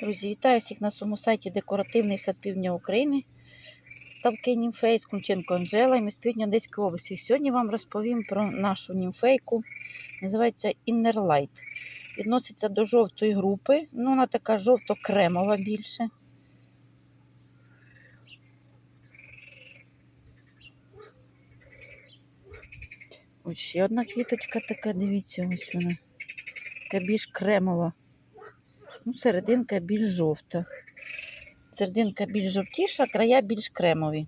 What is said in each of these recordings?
Друзі, вітаю всіх на своєму сайті Декоративний сад Півдня України. Ставки німфей з Кунченко Анжела і ми з півдня Одеської області. Сьогодні вам розповім про нашу німфейку. Називається Inner Light. Відноситься до жовтої групи. Ну, вона така жовто-кремова більше. Ось ще одна квіточка така, дивіться, ось вона. Така більш кремова. Ну, серединка більш жовта. Серединка більш жовтіша, края більш кремові.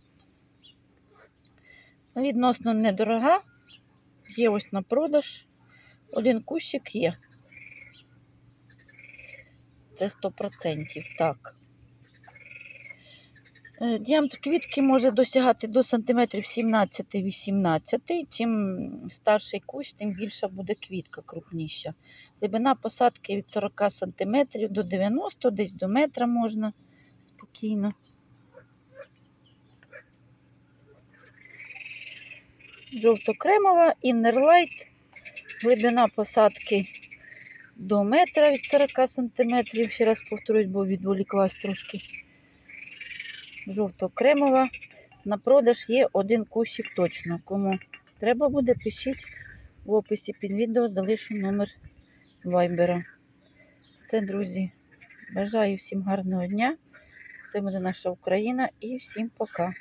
Ну, Відносно недорога. Є ось на продаж. Один кущик є. Це 100%. Так. Е, Діаметр квітки може досягати до сантиметрів 17-18. Чим старший кущ, тим більша буде квітка крупніша. Глибина посадки від 40 см до 90 десь до метра можна спокійно. Жовто-кремова, Inner Глибина посадки до метра від 40 см. Ще раз повторюсь, бо відволіклась трошки. Жовто-кремова. На продаж є один кущик точно. Кому треба буде, пишіть в описі під відео, залишу номер вайбера. Все, друзі. Бажаю всім гарного дня. Це буде наша Україна і всім пока.